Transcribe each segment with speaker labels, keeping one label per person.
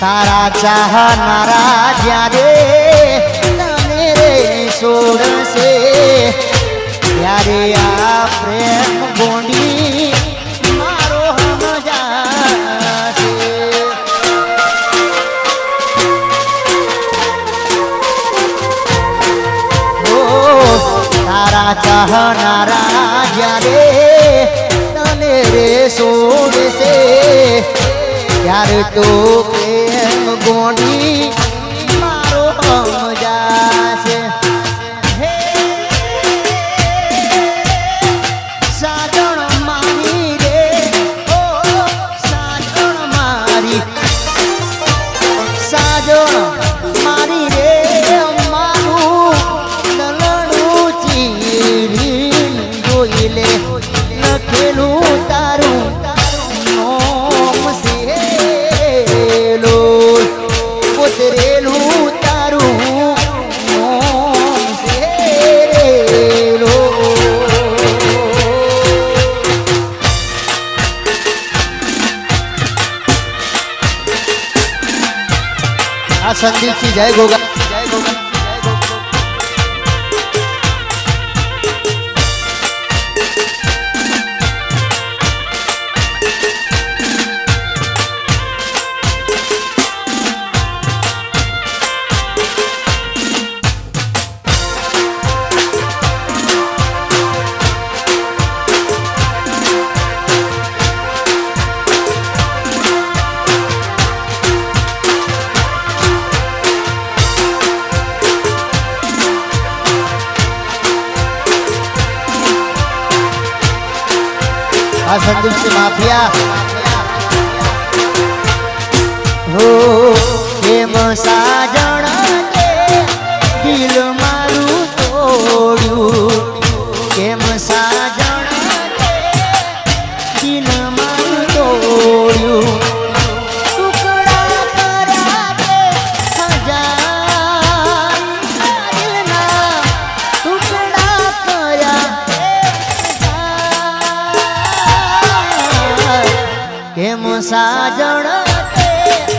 Speaker 1: તારા ચાહનારા જ્યારે તને રે છોડશે ત્યારે આ પ્રેમ ગોંડી મારો હમજાશે ઓ તારા ચાહનારા જ્યારે તને રે છોડશે ત્યારે તો પ્રેમ ગોણી મારો સમજાશે હે સાજણ મારી રે સાજણ મારી સાજણ મારી રે મારું દલણું જોઈ લે સંદીપસિંહ જય ગોગા. આ સંદીપસિંહ માફિયા. હો કેમ સાજણ સાજણ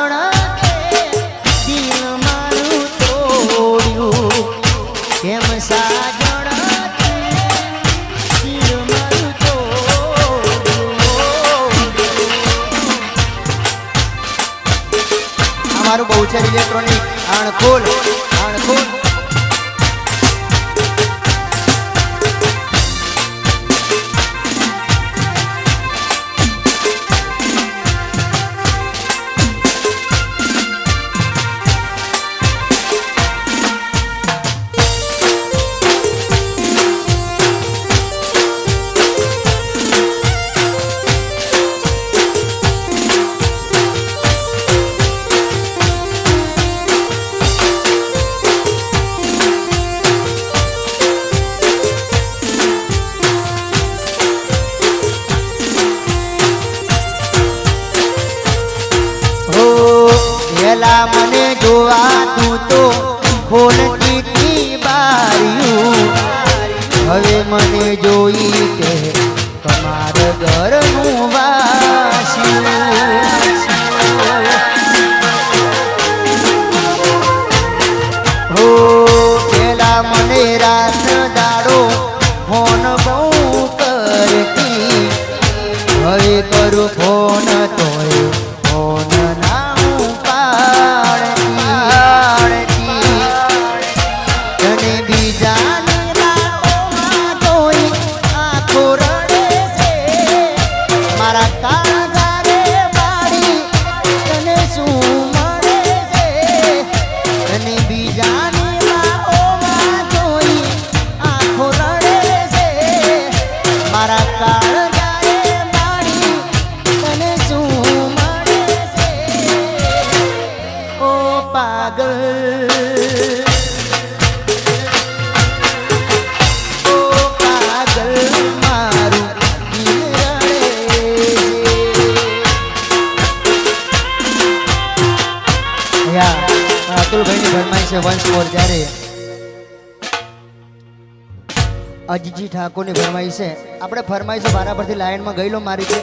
Speaker 1: તોડ્યું ખોલતી તી બારીયું હવે મને જોઈ કે ઘર ઘરનું વાસ્યું હો પેલા મને રાત છે વંશ મોર જ્યારે અજજી ઠાકોરની ફરમાઈ છે. આપણે ફરમાઈ છે મારા પરથી લાઈનમાં ગયેલો મારી છે.